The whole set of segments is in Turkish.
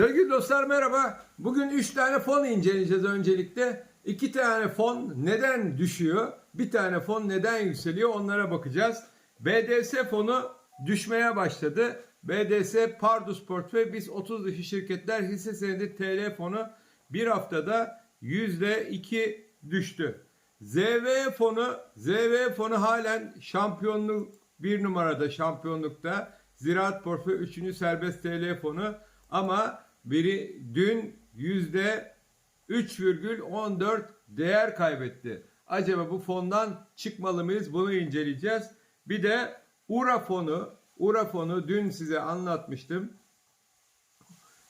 Sevgili dostlar merhaba. Bugün 3 tane fon inceleyeceğiz öncelikle. 2 tane fon neden düşüyor? Bir tane fon neden yükseliyor? Onlara bakacağız. BDS fonu düşmeye başladı. BDS Pardus Portföy biz 30 dışı şirketler hisse senedi TL fonu bir haftada %2 düştü. ZV fonu ZV fonu halen şampiyonluk bir numarada şampiyonlukta. Ziraat Portföy 3. serbest TL fonu ama biri dün yüzde 3,14 değer kaybetti. Acaba bu fondan çıkmalı mıyız? Bunu inceleyeceğiz. Bir de URA fonu, URA fonu dün size anlatmıştım.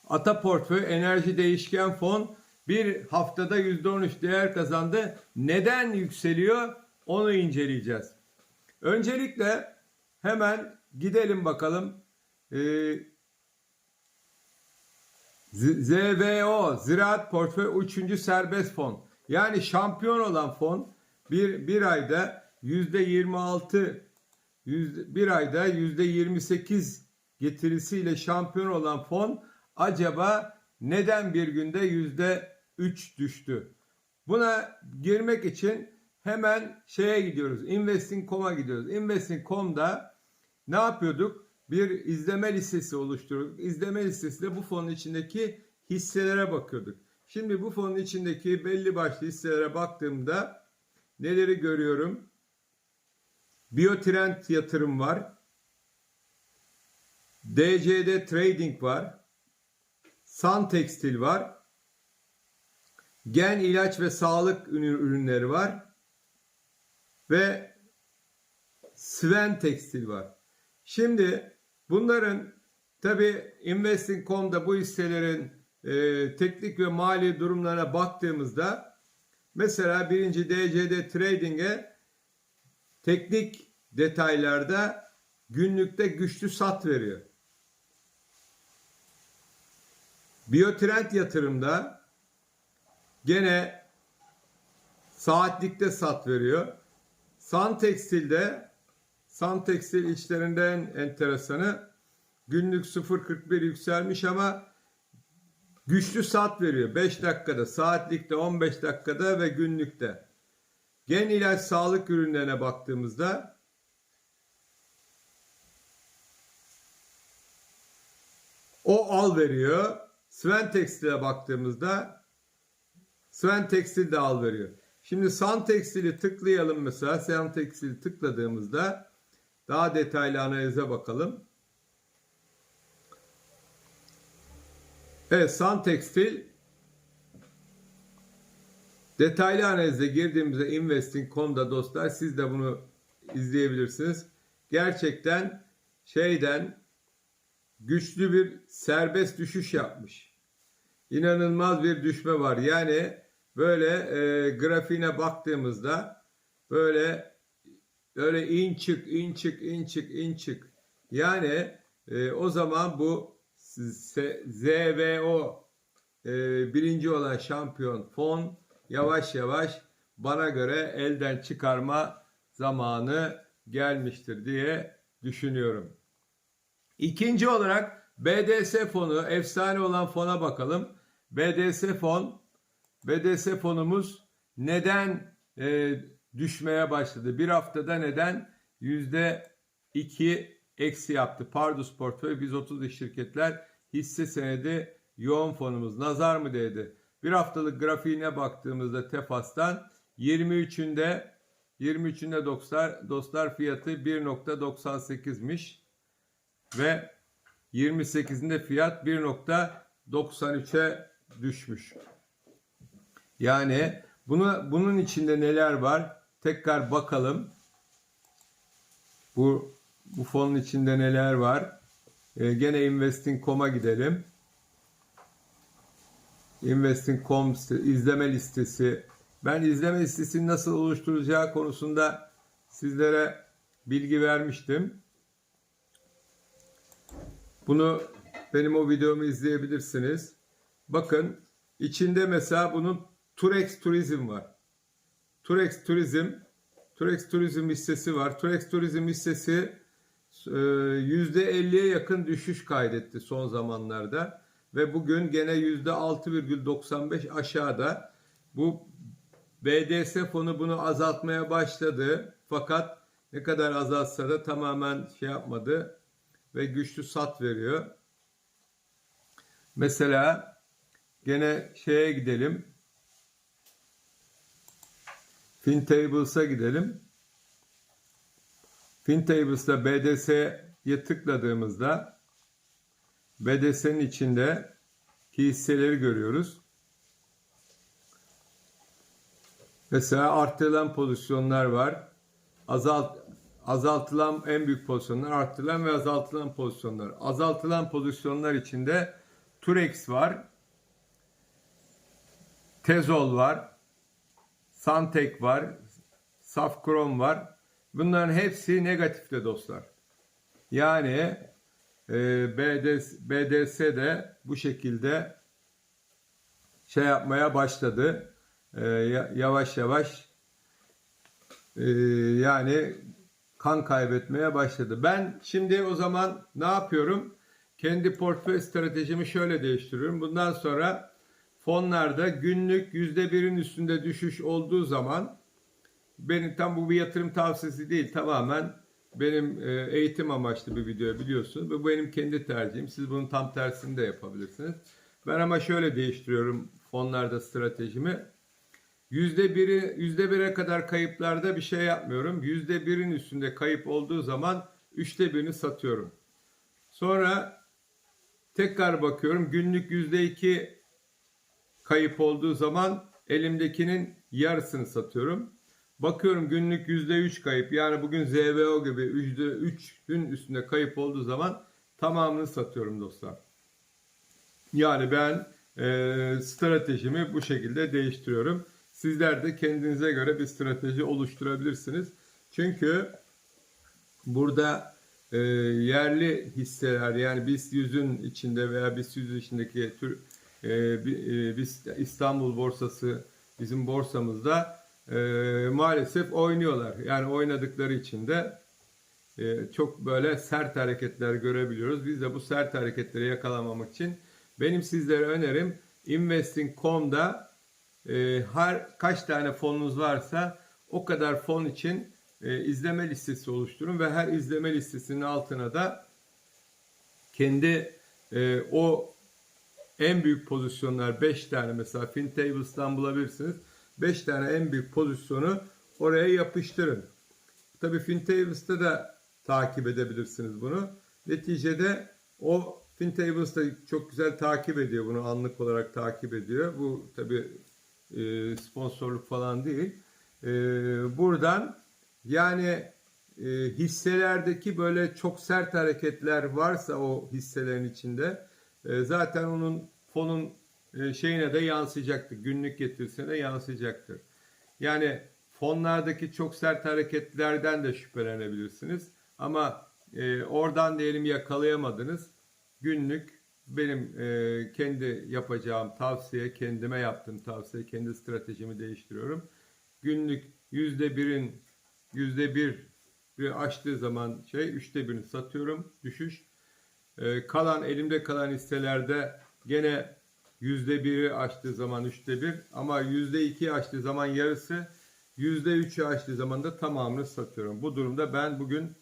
Ata Portföy Enerji Değişken Fon bir haftada %13 değer kazandı. Neden yükseliyor? Onu inceleyeceğiz. Öncelikle hemen gidelim bakalım. Ee, ZVO Ziraat Portföy 3. Serbest Fon. Yani şampiyon olan fon bir, bir ayda yüzde 26 yüzde, bir ayda yüzde 28 getirisiyle şampiyon olan fon acaba neden bir günde yüzde 3 düştü? Buna girmek için hemen şeye gidiyoruz. Investing.com'a gidiyoruz. Investing.com'da ne yapıyorduk? Bir izleme listesi oluşturduk. İzleme listesi de bu fonun içindeki hisselere bakıyorduk. Şimdi bu fonun içindeki belli başlı hisselere baktığımda neleri görüyorum? Biotrend yatırım var. DCD Trading var. Sun Tekstil var. Gen ilaç ve sağlık ürünleri var. Ve Sven Tekstil var. Şimdi bunların tabi Investing.com'da bu hisselerin e, teknik ve mali durumlarına baktığımızda mesela birinci DCD Trading'e teknik detaylarda günlükte güçlü sat veriyor. Biotrend yatırımda gene saatlikte sat veriyor. Sun Tekstil'de Sun Tekstil içlerinden enteresanı günlük 0.41 yükselmiş ama güçlü sat veriyor. 5 dakikada, saatlikte 15 dakikada ve günlükte. Gen ilaç sağlık ürünlerine baktığımızda o al veriyor. Sven Tekstil'e baktığımızda Sven Tekstil de al veriyor. Şimdi Sun Tekstil'i tıklayalım mesela. Sun Tekstil'i tıkladığımızda daha detaylı analize bakalım. Evet Sun Tekstil detaylı analize girdiğimizde investing.com'da dostlar siz de bunu izleyebilirsiniz. Gerçekten şeyden güçlü bir serbest düşüş yapmış. İnanılmaz bir düşme var. Yani böyle e, grafiğine baktığımızda böyle böyle in çık in çık in çık in çık. Yani e, o zaman bu ZVO e, birinci olan şampiyon fon yavaş yavaş bana göre elden çıkarma zamanı gelmiştir diye düşünüyorum. İkinci olarak BDS fonu, efsane olan fona bakalım. BDS fon, BDS fonumuz neden e, düşmeye başladı? Bir haftada neden yüzde iki eksi yaptı? Pardus Portföy, biz 30 iş şirketler hisse senedi yoğun fonumuz. Nazar mı değdi? Bir haftalık grafiğine baktığımızda Tefas'tan 23'ünde 23'ünde dostlar, dostlar fiyatı 1.98'miş ve 28'inde fiyat 1.93'e düşmüş. Yani bunu bunun içinde neler var? Tekrar bakalım. Bu bu fonun içinde neler var? Ee, gene investing.com'a gidelim. Investing.com izleme listesi. Ben izleme listesini nasıl oluşturacağı konusunda sizlere bilgi vermiştim. Bunu benim o videomu izleyebilirsiniz. Bakın içinde mesela bunun Turex Turizm var. Turex Turizm Turex Turizm hissesi var. Turex Turizm hissesi %50'ye yakın düşüş kaydetti son zamanlarda. ve bugün gene %6,95 aşağıda. Bu BDS fonu bunu azaltmaya başladı. Fakat ne kadar azaltsa da tamamen şey yapmadı ve güçlü sat veriyor. Mesela gene şeye gidelim. FinTables'a gidelim. FinTables'da BDS'ye tıkladığımızda BDS'nin içinde hisseleri görüyoruz. Mesela arttırılan pozisyonlar var. Azalt, azaltılan en büyük pozisyonlar, arttırılan ve azaltılan pozisyonlar. Azaltılan pozisyonlar içinde Turex var. Tezol var. Santek var. Safkrom var. Bunların hepsi negatifte dostlar. Yani e, BDS, BDS de bu şekilde şey yapmaya başladı. E, ya- yavaş yavaş e, yani kan kaybetmeye başladı. Ben şimdi o zaman ne yapıyorum? Kendi portföy stratejimi şöyle değiştiriyorum. Bundan sonra fonlarda günlük yüzde birin üstünde düşüş olduğu zaman benim tam bu bir yatırım tavsiyesi değil tamamen benim e, eğitim amaçlı bir video biliyorsunuz ve bu benim kendi tercihim. Siz bunun tam tersini de yapabilirsiniz. Ben ama şöyle değiştiriyorum fonlarda stratejimi. Yüzde biri, yüzde bire kadar kayıplarda bir şey yapmıyorum. Yüzde birin üstünde kayıp olduğu zaman üçte birini satıyorum. Sonra tekrar bakıyorum günlük yüzde iki kayıp olduğu zaman elimdekinin yarısını satıyorum. Bakıyorum günlük yüzde üç kayıp yani bugün ZVO gibi yüzde üçün üstünde kayıp olduğu zaman tamamını satıyorum dostlar. Yani ben e, stratejimi bu şekilde değiştiriyorum. Sizler de kendinize göre bir strateji oluşturabilirsiniz. Çünkü burada e, yerli hisseler yani BIST 100'ün içinde veya BIST 100 içindeki tür e, bi- e, BIST İstanbul borsası bizim borsamızda e, maalesef oynuyorlar. Yani oynadıkları için de e, çok böyle sert hareketler görebiliyoruz. Biz de bu sert hareketleri yakalamamak için benim sizlere önerim investing.com'da her kaç tane fonunuz varsa o kadar fon için izleme listesi oluşturun ve her izleme listesinin altına da kendi o en büyük pozisyonlar 5 tane mesela FinTables'tan bulabilirsiniz. 5 tane en büyük pozisyonu oraya yapıştırın. Tabii FinTables'ta da takip edebilirsiniz bunu. Neticede o FinTables da çok güzel takip ediyor bunu anlık olarak takip ediyor. Bu tabii e, sponsorluk falan değil. E, buradan yani e, hisselerdeki böyle çok sert hareketler varsa o hisselerin içinde e, zaten onun fonun e, şeyine de yansıyacaktır. Günlük getirisine yansıyacaktır. Yani fonlardaki çok sert hareketlerden de şüphelenebilirsiniz. Ama e, oradan diyelim yakalayamadınız. Günlük benim kendi yapacağım tavsiye, kendime yaptığım tavsiye, kendi stratejimi değiştiriyorum. Günlük yüzde birin yüzde bir aştığı zaman şey üçte birini satıyorum düşüş. E, kalan elimde kalan hisselerde gene yüzde biri aştığı zaman üçte bir ama yüzde iki aştığı zaman yarısı yüzde üçü aştığı zaman da tamamını satıyorum. Bu durumda ben bugün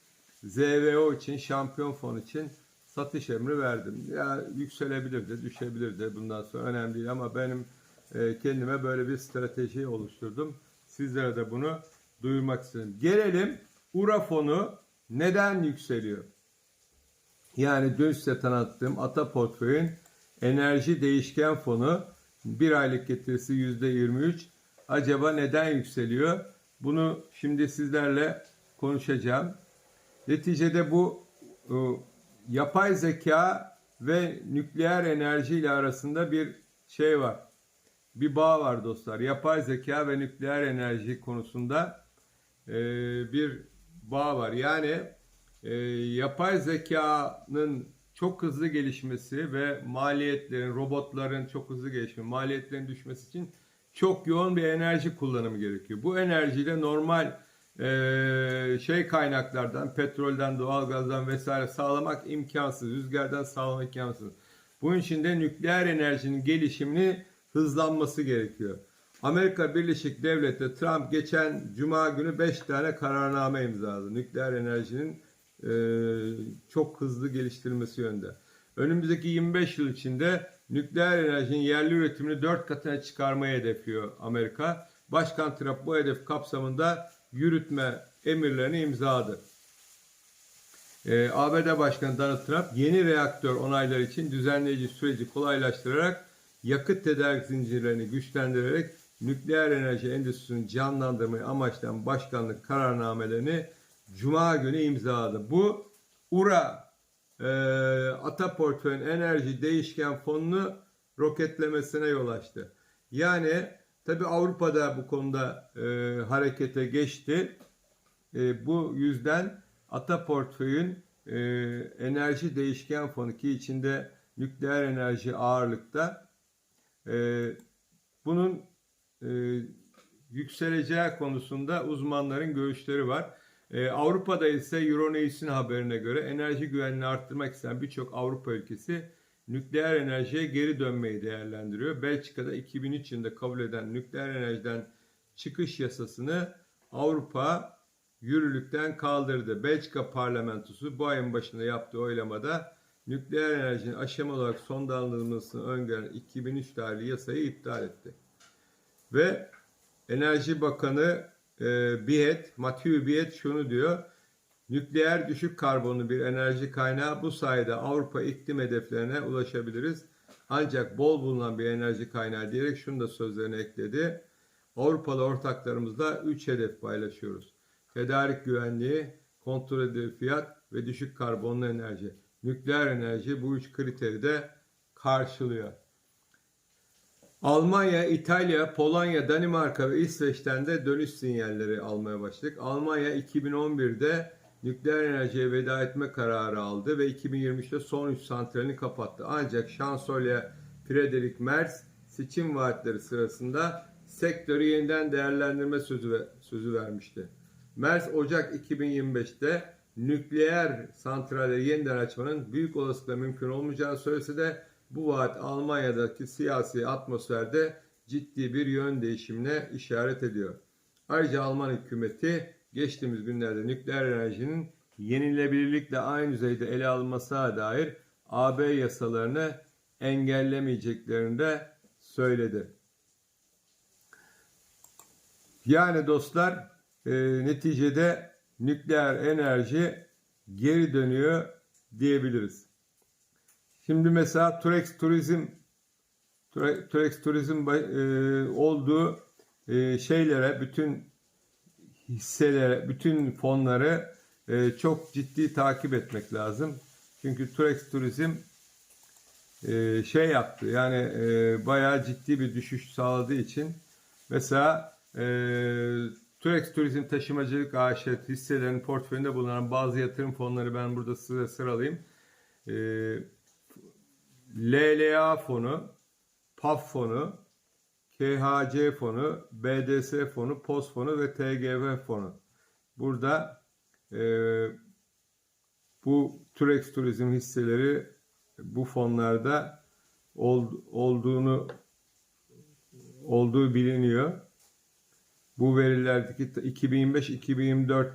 ZVO için şampiyon fon için satış emri verdim. Ya yükselebilir de düşebilir de bundan sonra önemli değil ama benim e, kendime böyle bir strateji oluşturdum. Sizlere de bunu duyurmak istedim. Gelelim URA fonu neden yükseliyor? Yani dün size tanıttığım Ata Portföy'ün enerji değişken fonu bir aylık getirisi %23. Acaba neden yükseliyor? Bunu şimdi sizlerle konuşacağım. Neticede bu e, yapay zeka ve nükleer enerji ile arasında bir şey var. Bir bağ var dostlar. Yapay zeka ve nükleer enerji konusunda e, bir bağ var. Yani e, yapay zekanın çok hızlı gelişmesi ve maliyetlerin, robotların çok hızlı gelişmesi, maliyetlerin düşmesi için çok yoğun bir enerji kullanımı gerekiyor. Bu enerjiyle normal e, şey kaynaklardan, petrolden, doğalgazdan vesaire sağlamak imkansız. Rüzgardan sağlamak imkansız. Bunun için de nükleer enerjinin gelişimini hızlanması gerekiyor. Amerika Birleşik Devletleri Trump geçen cuma günü 5 tane kararname imzaladı. Nükleer enerjinin çok hızlı geliştirilmesi yönde. Önümüzdeki 25 yıl içinde nükleer enerjinin yerli üretimini 4 katına çıkarmayı hedefliyor Amerika. Başkan Trump bu hedef kapsamında yürütme emirlerini imzaladı. Ee, ABD Başkanı Donald Trump yeni reaktör onayları için düzenleyici süreci kolaylaştırarak yakıt tedarik zincirlerini güçlendirerek nükleer enerji endüstrisini canlandırmayı amaçlayan başkanlık kararnamelerini Cuma günü imzaladı. Bu URA e, Ata Portföyün Enerji Değişken Fonu'nu roketlemesine yol açtı. Yani tabi Avrupa'da bu konuda e, harekete geçti. E, bu yüzden Ata Portföy'ün e, enerji değişken fonu ki içinde nükleer enerji ağırlıkta e, bunun e, yükseleceği konusunda uzmanların görüşleri var. E, Avrupa'da ise Euronews'in haberine göre enerji güvenliğini arttırmak isteyen birçok Avrupa ülkesi nükleer enerjiye geri dönmeyi değerlendiriyor. Belçika'da 2003 yılında kabul eden nükleer enerjiden çıkış yasasını Avrupa yürürlükten kaldırdı. Belçika parlamentosu bu ayın başında yaptığı oylamada nükleer enerjinin aşamalı olarak sonlandırılmasını öngören 2003 tarihli yasayı iptal etti. Ve Enerji Bakanı e, Biet, Mathieu Biet şunu diyor. Nükleer düşük karbonlu bir enerji kaynağı bu sayede Avrupa iklim hedeflerine ulaşabiliriz. Ancak bol bulunan bir enerji kaynağı diyerek şunu da sözlerine ekledi. Avrupalı ortaklarımızla 3 hedef paylaşıyoruz. Tedarik güvenliği, kontrol edilir fiyat ve düşük karbonlu enerji. Nükleer enerji bu üç kriteri de karşılıyor. Almanya, İtalya, Polonya, Danimarka ve İsveç'ten de dönüş sinyalleri almaya başladık. Almanya 2011'de nükleer enerjiye veda etme kararı aldı ve 2023'te son 3 santralini kapattı. Ancak şansölye Friedrich Merz seçim vaatleri sırasında sektörü yeniden değerlendirme sözü, sözü vermişti. Merz Ocak 2025'te nükleer santralleri yeniden açmanın büyük olasılıkla mümkün olmayacağını söylese de bu vaat Almanya'daki siyasi atmosferde ciddi bir yön değişimine işaret ediyor. Ayrıca Alman hükümeti geçtiğimiz günlerde nükleer enerjinin yenilebilirlikle aynı düzeyde ele alınmasına dair AB yasalarını engellemeyeceklerini de söyledi. Yani dostlar e, neticede nükleer enerji geri dönüyor diyebiliriz. Şimdi mesela Turex Turizm Turex Turizm e, olduğu e, şeylere bütün hisselere, bütün fonları e, çok ciddi takip etmek lazım. Çünkü Turex Turizm şey yaptı yani bayağı ciddi bir düşüş sağladığı için mesela Turex Turizm Taşımacılık AŞ hisselerinin portföyünde bulunan bazı yatırım fonları ben burada size sıralayayım. E, LLA fonu, PAF fonu, KHC fonu, BDS fonu, POS fonu ve TGV fonu. Burada e, bu Turex Turizm hisseleri bu fonlarda ol, olduğunu olduğu biliniyor. Bu verilerdeki 2025-2024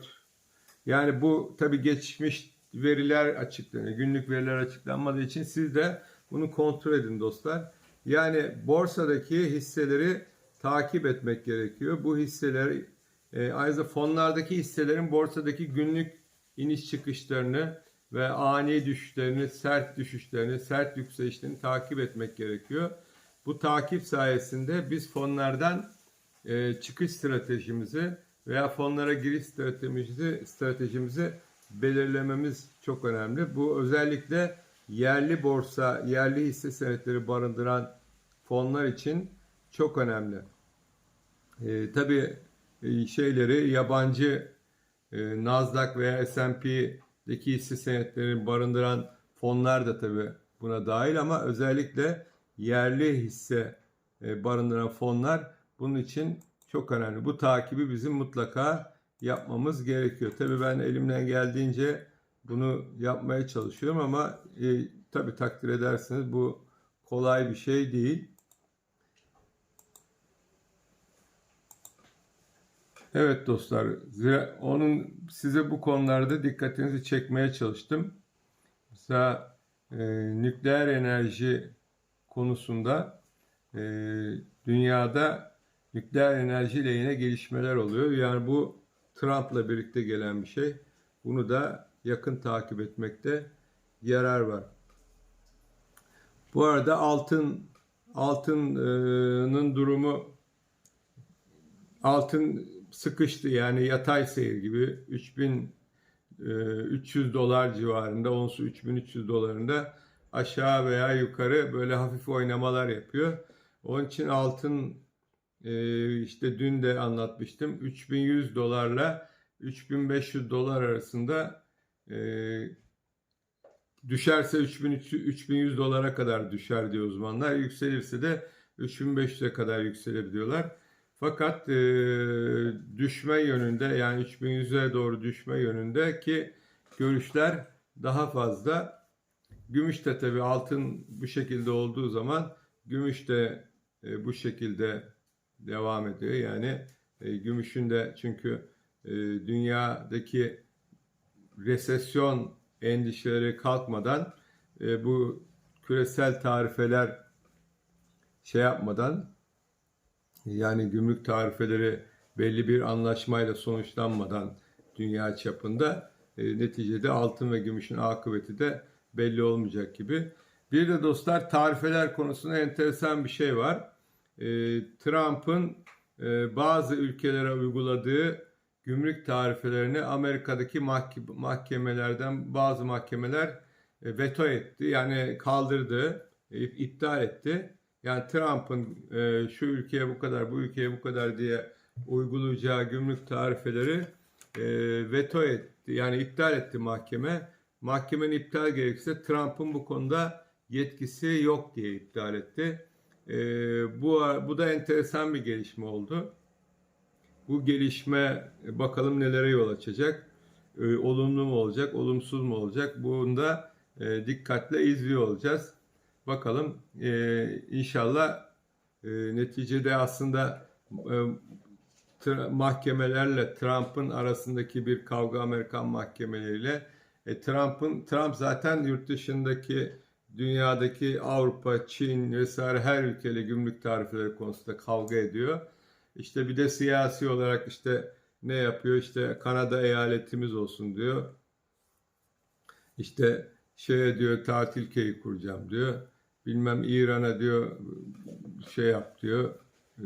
yani bu tabi geçmiş veriler açıklanıyor. Günlük veriler açıklanmadığı için siz de bunu kontrol edin dostlar. Yani borsadaki hisseleri takip etmek gerekiyor. Bu hisseler e, ayrıca fonlardaki hisselerin borsadaki günlük iniş çıkışlarını ve ani düşüşlerini, sert düşüşlerini, sert yükselişlerini takip etmek gerekiyor. Bu takip sayesinde biz fonlardan e, çıkış stratejimizi veya fonlara giriş stratejimizi, stratejimizi belirlememiz çok önemli. Bu özellikle yerli borsa, yerli hisse senetleri barındıran fonlar için çok önemli. E, tabii şeyleri yabancı e, Nasdaq veya S&P'deki hisse senetleri barındıran fonlar da tabii buna dahil ama özellikle yerli hisse e, barındıran fonlar bunun için çok önemli. Bu takibi bizim mutlaka yapmamız gerekiyor. Tabii ben elimden geldiğince bunu yapmaya çalışıyorum ama e, tabi takdir edersiniz bu kolay bir şey değil. Evet dostlar, zira- onun size bu konularda dikkatinizi çekmeye çalıştım. Mesela e, nükleer enerji konusunda e, dünyada nükleer enerji lehine gelişmeler oluyor. Yani bu Trump'la birlikte gelen bir şey. Bunu da yakın takip etmekte yarar var. Bu arada altın altının durumu altın sıkıştı yani yatay seyir gibi 3300 dolar civarında onsu 3300 dolarında aşağı veya yukarı böyle hafif oynamalar yapıyor. Onun için altın e, işte dün de anlatmıştım 3100 dolarla 3500 dolar arasında e, düşerse 3300 3100 dolara kadar düşer diyor uzmanlar. Yükselirse de 3500'e kadar yükselir diyorlar. Fakat e, düşme yönünde yani 3100'e doğru düşme yönündeki görüşler daha fazla. Gümüş de tabi altın bu şekilde olduğu zaman gümüş de e, bu şekilde devam ediyor. Yani e, gümüşün de çünkü e, dünyadaki resesyon endişeleri kalkmadan e, bu küresel tarifeler şey yapmadan yani gümrük tarifeleri belli bir anlaşmayla sonuçlanmadan dünya çapında e, neticede altın ve gümüşün akıbeti de belli olmayacak gibi. Bir de dostlar tarifeler konusunda enteresan bir şey var. E, Trump'ın e, bazı ülkelere uyguladığı gümrük tarifelerini Amerika'daki mahke- mahkemelerden bazı mahkemeler e, veto etti. Yani kaldırdı, e, iptal etti. Yani Trump'ın e, şu ülkeye bu kadar, bu ülkeye bu kadar diye uygulayacağı gümrük tarifeleri veto etti. Yani iptal etti mahkeme. Mahkemenin iptal gerekirse Trump'ın bu konuda yetkisi yok diye iptal etti. Bu, bu da enteresan bir gelişme oldu. Bu gelişme e, bakalım nelere yol açacak. E, olumlu mu olacak, olumsuz mu olacak? Bunu da e, dikkatle izliyor olacağız. Bakalım inşallah neticede aslında mahkemelerle Trump'ın arasındaki bir kavga Amerikan mahkemeleriyle Trump'ın Trump zaten yurt dışındaki dünyadaki Avrupa, Çin vesaire her ülkeyle gümrük tarifeleri konusunda kavga ediyor. İşte bir de siyasi olarak işte ne yapıyor? İşte Kanada eyaletimiz olsun diyor. İşte şeye diyor tatil köyü kuracağım diyor. Bilmem İran'a diyor şey yap diyor. e,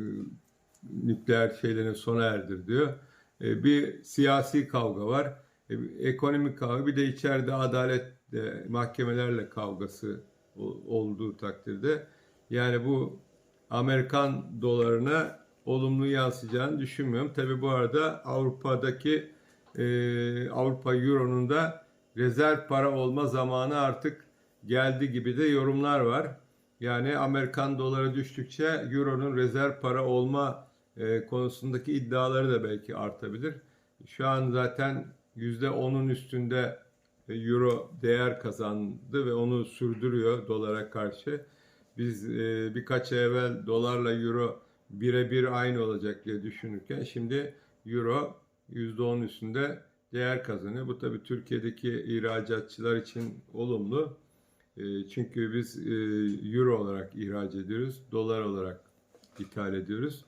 Nükleer şeylerin sona erdir diyor. E, Bir siyasi kavga var. E, bir Ekonomik kavga bir de içeride adalet de, mahkemelerle kavgası olduğu takdirde yani bu Amerikan dolarına olumlu yansıyacağını düşünmüyorum. Tabi bu arada Avrupa'daki e, Avrupa Euro'nun da rezerv para olma zamanı artık geldi gibi de yorumlar var. Yani Amerikan doları düştükçe Euro'nun rezerv para olma e, konusundaki iddiaları da belki artabilir. Şu an zaten %10'un üstünde e, Euro değer kazandı ve onu sürdürüyor dolara karşı. Biz e, birkaç ay evvel dolarla Euro birebir aynı olacak diye düşünürken şimdi Euro %10 üstünde değer kazanıyor. Bu tabii Türkiye'deki ihracatçılar için olumlu. E, Çünkü biz e, Euro olarak ihraç ediyoruz, dolar olarak ithal ediyoruz.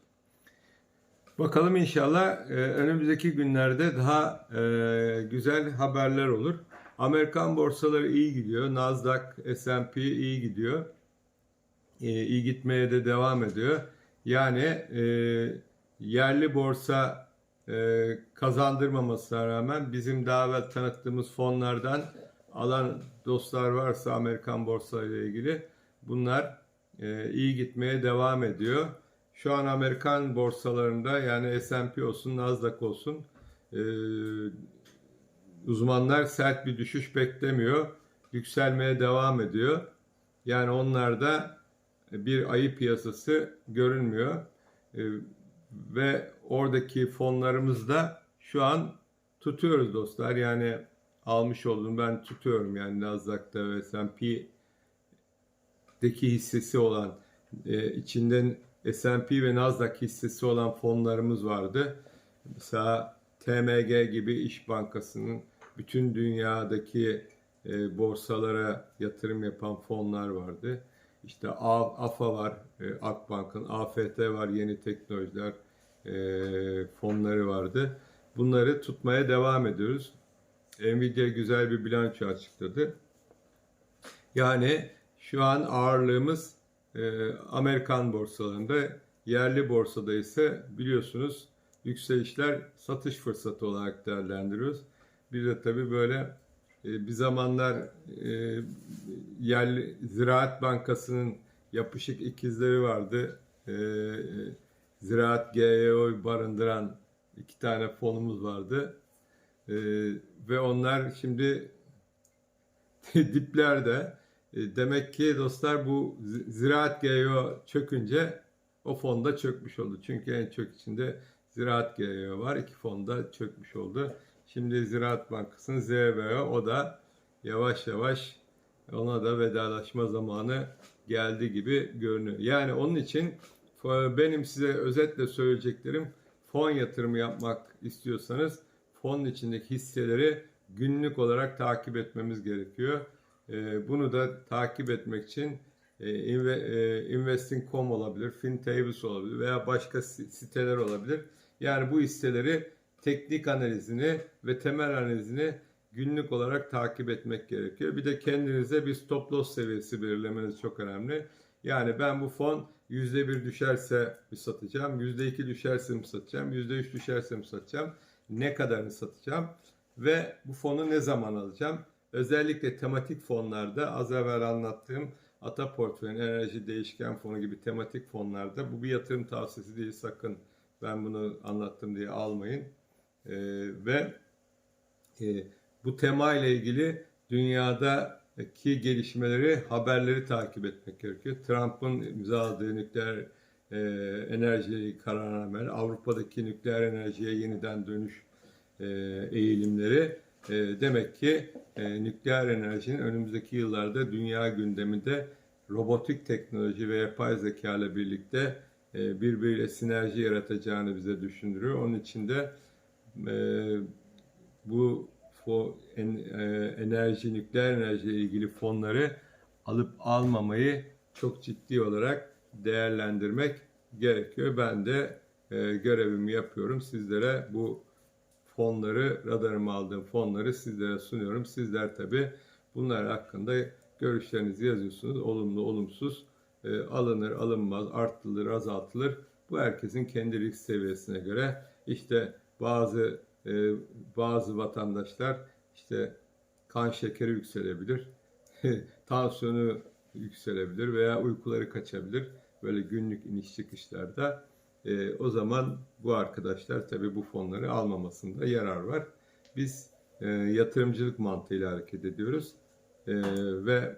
Bakalım inşallah e, önümüzdeki günlerde daha e, güzel haberler olur. Amerikan borsaları iyi gidiyor. Nasdaq, S&P iyi gidiyor. İyi gitmeye de devam ediyor. Yani e, yerli borsa e, kazandırmamasına rağmen bizim daha evvel tanıttığımız fonlardan alan dostlar varsa Amerikan borsa ile ilgili bunlar e, iyi gitmeye devam ediyor. Şu an Amerikan borsalarında yani S&P olsun, Nasdaq olsun e, uzmanlar sert bir düşüş beklemiyor. Yükselmeye devam ediyor. Yani onlarda bir ayı piyasası görünmüyor. E, ve oradaki fonlarımızda şu an tutuyoruz dostlar. Yani almış olduğum ben tutuyorum yani Nasdaq'ta ve S&P Nasdaq'deki hissesi olan, e, içinden S&P ve Nasdaq hissesi olan fonlarımız vardı. Mesela TMG gibi İş Bankası'nın bütün dünyadaki e, borsalara yatırım yapan fonlar vardı. İşte AFA var, e, Akbank'ın, AFT var, Yeni Teknolojiler e, fonları vardı. Bunları tutmaya devam ediyoruz. Nvidia güzel bir bilanço açıkladı. Yani şu an ağırlığımız e, Amerikan borsalarında, yerli borsada ise biliyorsunuz yükselişler satış fırsatı olarak değerlendiriyoruz. Bir de tabii böyle bir zamanlar e, yerli Ziraat Bankası'nın yapışık ikizleri vardı. E, e, Ziraat GEO'yu barındıran iki tane fonumuz vardı. E, ve onlar şimdi diplerde. E, demek ki dostlar bu zi- Ziraat GEO çökünce o fonda çökmüş oldu. Çünkü en çok içinde Ziraat GEO var. İki fonda çökmüş oldu. Şimdi Ziraat Bankası'nın ZVO o da yavaş yavaş ona da vedalaşma zamanı geldi gibi görünüyor. Yani onun için e, benim size özetle söyleyeceklerim fon yatırımı yapmak istiyorsanız fonun içindeki hisseleri günlük olarak takip etmemiz gerekiyor. E, Bunu da takip etmek için e, inve- Investing.com olabilir, FinTables olabilir veya başka si- siteler olabilir. Yani bu hisseleri teknik analizini ve temel analizini günlük olarak takip etmek gerekiyor. Bir de kendinize bir stop loss seviyesi belirlemeniz çok önemli. Yani ben bu fon %1 düşerse mi satacağım, %2 düşerse mi satacağım, %3 düşerse mi satacağım, ne kadarını satacağım ve bu fonu ne zaman alacağım? Özellikle tematik fonlarda az evvel anlattığım Ata Portföy'ün enerji değişken fonu gibi tematik fonlarda bu bir yatırım tavsiyesi değil sakın ben bunu anlattım diye almayın. Ee, ve e, bu tema ile ilgili dünyadaki gelişmeleri, haberleri takip etmek gerekiyor. Trump'ın imzaladığı nükleer e, enerji kararnameler, Avrupa'daki nükleer enerjiye yeniden dönüş e, eğilimleri e, demek ki e, nükleer enerjinin önümüzdeki yıllarda dünya gündeminde robotik teknoloji ve yapay zeka ile birlikte e, birbiriyle sinerji yaratacağını bize düşündürüyor. Onun için de e, bu fo, en, e, enerji, nükleer enerji ile ilgili fonları alıp almamayı çok ciddi olarak değerlendirmek gerekiyor. Ben de e, görevimi yapıyorum. Sizlere bu fonları, radarıma aldığım fonları sizlere sunuyorum. Sizler tabi bunlar hakkında görüşlerinizi yazıyorsunuz. Olumlu, olumsuz. E, alınır, alınmaz, arttırılır, azaltılır. Bu herkesin kendi risk seviyesine göre. İşte bazı e, bazı vatandaşlar işte kan şekeri yükselebilir, tansiyonu yükselebilir veya uykuları kaçabilir böyle günlük iniş çıkışlarda. E, o zaman bu arkadaşlar tabii bu fonları almamasında yarar var. Biz e, yatırımcılık mantığıyla hareket ediyoruz E, ve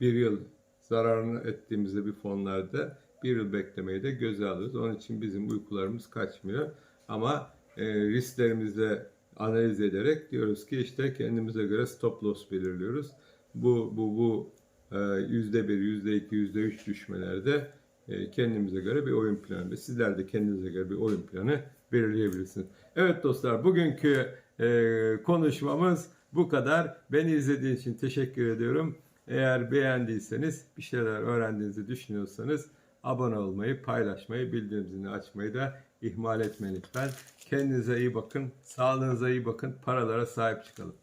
bir yıl zararını ettiğimizde bir fonlarda bir yıl beklemeyi de göze alıyoruz. Onun için bizim uykularımız kaçmıyor. Ama e, risklerimizi de analiz ederek diyoruz ki işte kendimize göre stop loss belirliyoruz. Bu bu bu e, yüzde bir, yüzde iki, yüzde üç düşmelerde e, kendimize göre bir oyun planı. Sizler de kendinize göre bir oyun planı belirleyebilirsiniz. Evet dostlar bugünkü konuşmamız bu kadar. Beni izlediğiniz için teşekkür ediyorum. Eğer beğendiyseniz, bir şeyler öğrendiğinizi düşünüyorsanız abone olmayı, paylaşmayı, bildirim zilini açmayı da ihmal etmeyin lütfen. Kendinize iyi bakın, sağlığınıza iyi bakın, paralara sahip çıkalım.